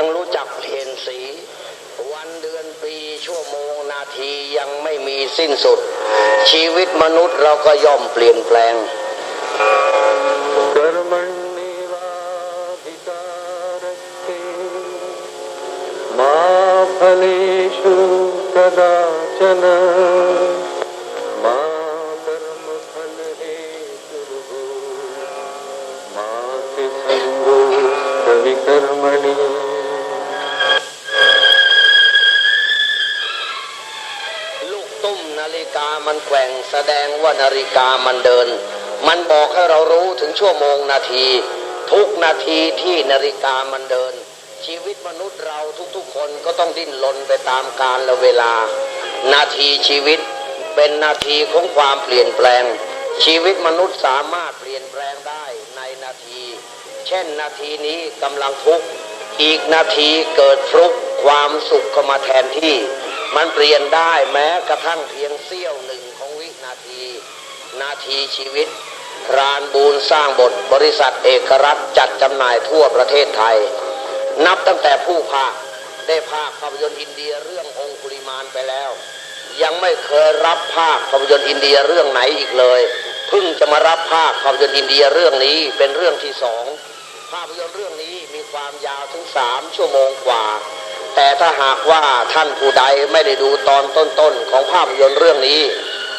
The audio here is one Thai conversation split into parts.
ยังรู้จักเห็นสี วันเดือนปีชั่วโมงนาทียังไม่มีสิ้นสุด ชีวิตมนุษย์เราก็ย่อมเปลี่ยนแปลงมาฟเลชูกดาชนะ ตุ้มนาฬิกามันแกว่งแสดงว่านาฬิกามันเดิน มันบอกให้เรารู้ถึงชั่วโมงนาที ทุกนาทีที่นาฬิกามันเดิน ชีวิตมนุษย์เราทุกๆคนก็ต้องดิ้นรนไปตามกาลและเวลา นาทีชีวิตเป็นนาทีของความเปลี่ยนแปลง ชีวิตมนุษย์สามารถเปลี่ยนแปลงได้ในนาที เช่นนาทีนี้กำลังทุกข์อีกนาทีเกิดฟลุกความสุขเข้ามาแทนที่ มันเปลี่ยนได้แม้กระทั่งเพียงเสี้ยวหนึ่งของวินาที นาทีชีวิตพรานบูนสร้างบทบริษัทเอกรัฐจัดจำหน่ายทั่วประเทศไทย นับตั้งแต่ผู้ภาคได้ภาคภาพยนตร์อินเดียเรื่ององคุลิมานไปแล้ว ยังไม่เคยรับภาคภาพยนตร์อินเดียเรื่องไหนอีกเลยเพิ่งจะมารับภาคภาพยนตร์อินเดียเรื่องนี้เป็นเรื่องที่สองภาพยนตร์เรื่องนี้มีความยาวถึงสามชั่วโมงกว่า แต่ถ้าหากว่าท่านผู้ใดไม่ได้ดูตอนต้นๆของภาพยนตร์เรื่องนี้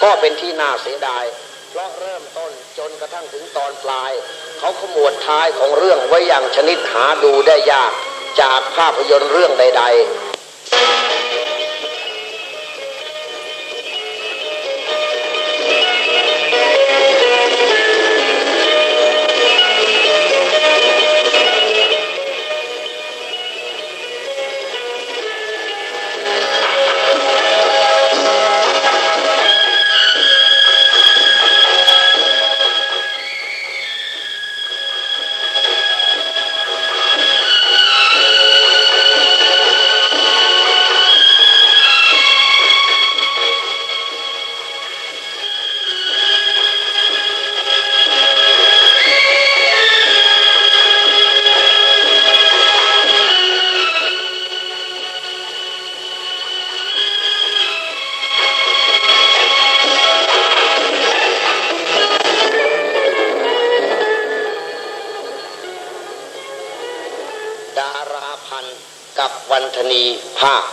ก็เป็นที่น่าเสียดาย เพราะเริ่มต้นจนกระทั่งถึงตอนปลาย เขาขมวดท้ายของเรื่องไว้อย่างชนิดหาดูได้ยากจากภาพยนตร์เรื่องใด ๆ ดาราพันธ์กับวันธนีภาค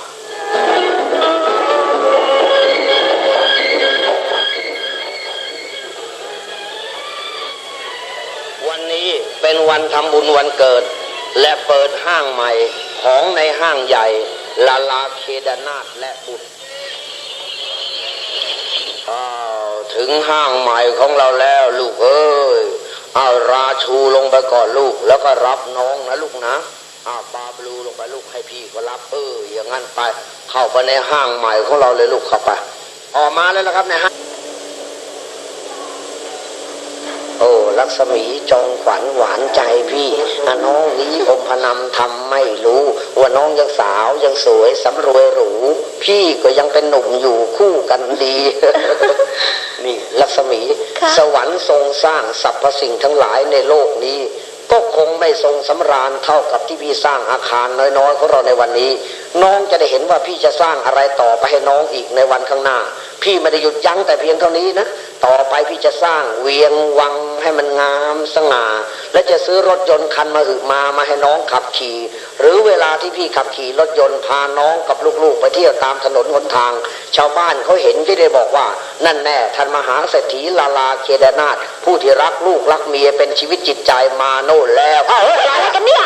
วันนี้เป็นวันทำบุญวันเกิด และเปิดห้างใหม่ของในห้างใหญ่ ลาลาเคดานาถและบุตรอ้าวถึงห้างใหม่ของเราแล้วลูกเอ้ยเอาราชูลงไปก่อนลูกแล้วก็รับน้องนะลูกนะ อ้าวปาบลูลงไปลูกให้พี่ก็รับ เออ อย่างนั้นไป เข้าไปในห้างใหม่ของเราเลยลูกเข้าไป ออกมาแล้วนะครับในห้างโอ้ลักษมีจองขวัญหวานใจพี่อน้องนี้อมพนำทำไม่รู้ ว่าน้องยังสาวยังสวยสำรวยหรู พี่ก็ยังเป็นหนุ่มอยู่คู่กันดี นี่ลักษมี สวรรค์ทรงสร้างสรรพสิ่งทั้งหลายในโลกนี้ ก็คงไม่ทรงสำราญเท่ากับที่พี่สร้างอาคารน้อยๆของเราในวันนี้ น้องจะได้เห็นว่าพี่จะสร้างอะไรต่อไปให้น้องอีกในวันข้างหน้า พี่ไม่ได้หยุดยั้งแต่เพียงเท่านี้นะ ต่อไปพี่จะสร้างเวียงวังให้มันงามสง่า และจะซื้อรถยนต์คันมาหึมามาให้น้องขับขี่ หรือเวลาที่พี่ขับขี่รถยนต์พาน้องกับลูกๆ ไปเที่ยวตามถนนหนทาง ชาวบ้านเขาเห็นก็ได้บอกว่า นั่นแน่ท่านมหาเศรษฐีลาลาเคดานาถผู้ที่รักลูกรักเมียเป็นชีวิตจิตใจมาโน่นแล้วเอ้าเฮ้ยอะไรกันเนี่ย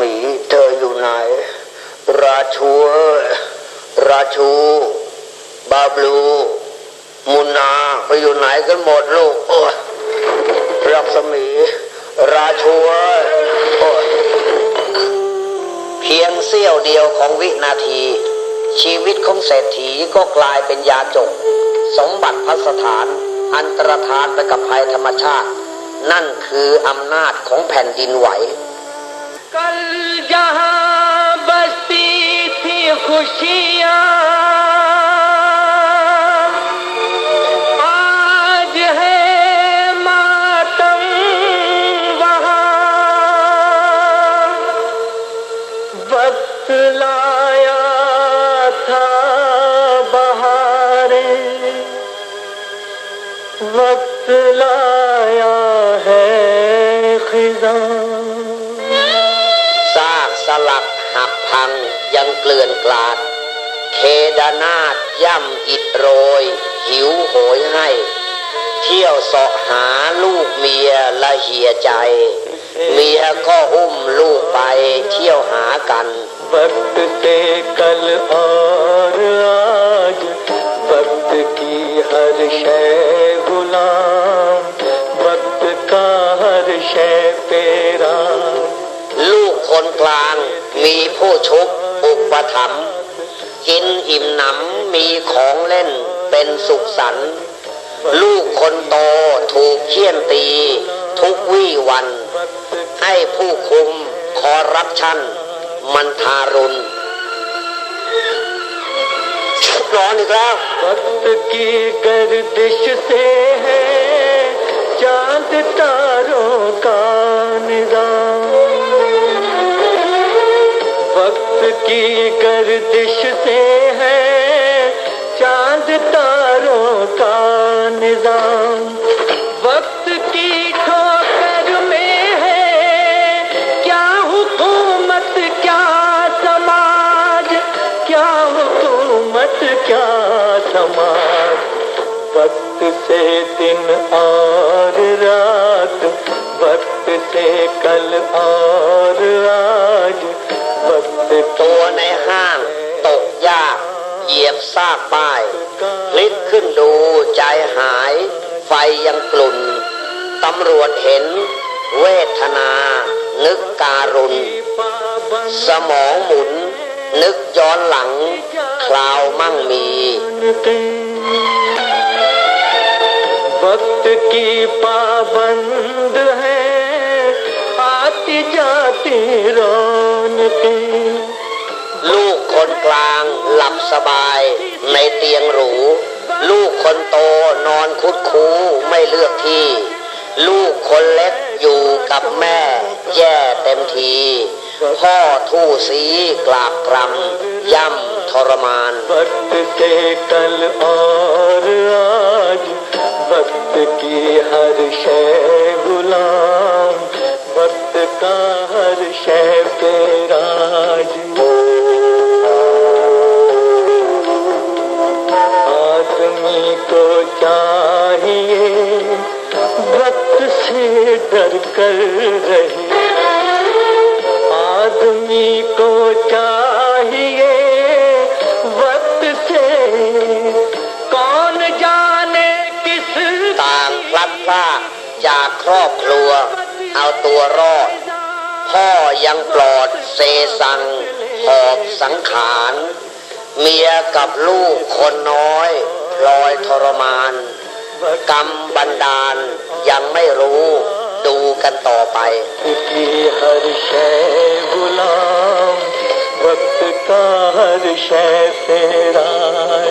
มี เธอ้าชูเอ้ยราชู บาบลู มุนนาไปอยู่ไหนกันหมดลูกโอ้รักษมี ราชูโอ้เพียงเสี้ยวเดียวของวินาที ชีวิตของเศรษฐีก็กลายเป็นยาจก สมบัติพัสถาน อันตรธานไปกับภัยธรรมชาติ นั่นคืออำนาจของแผ่นดินไหว कल जहाँ बसती थी खुशियाँ, आज है मातम वहाँ। वक्त लाया था बहारे, वक्त लाया है खिजा। ลือนกลาด เคดานาดย่ำอิดโรย หิวโหยให้ เที่ยวสอกหาลูกเมียละเหียใจ เมียก็อุ้มลูกไปเที่ยวหากันวัตเตกลอารอาจวัตกีหรแชกุลาวัตกาหรแชเปราลูกคนกลางมีผู้ชุบ อุปถัมภ์กินอิ่มหนำมีของเล่นเป็นสุขสันต์ลูกคนโตถูกเคี่ยนตี ทุกวี่วัน ให้ผู้คุมคอร์รัปชันมันทารุณร้อนอีกแล้ว वक्त की गर्दिश से है चांद तारों का निजाम की गर्दिश से है चाँद तारों का निज़ाम। वक्त की ठोकर में है, क्या हुकूमत, क्या समाज, क्या हुकूमत, क्या समाज। वक्त से दिन और रात, वक्त से कल और आज वक्त ตัวในห้างตกยาก เหยียบซากป้ายพลิกขึ้นดูใจหาย ไฟยังกลุ่น ตำรวจเห็น เวทนา นึกการุณ สมองหมุน นึกย้อนหลัง คราวมั่งมี वक्त की पाबंद है ติญาติรานติลูกคนกลางหลับสบายในเตียงหรู ลูกคนโตนอนคุดคูไม่เลือกที่ ลูกคนเล็กอยู่กับแม่แย่เต็มที พ่อทู่สีกลาบกรำย่ำทรมานบัตเกกลอารบัตกีหรเชบุลา का हर शय पे राज आदमी को चाहिए वक्त से डर कर रहे आदमी को चाहिए वक्त से कौन जाने किस ต่างพลัดพรากจากครอบครัว เอาตัวรอด พ่อยังปลอดเซซัง หอบสังขาร เมียกับลูกคนน้อยพลอยทรมาน กรรมบันดาลยังไม่รู้ดูกันต่อไปพิธีรแชกุลามวกตาหรแชเสราย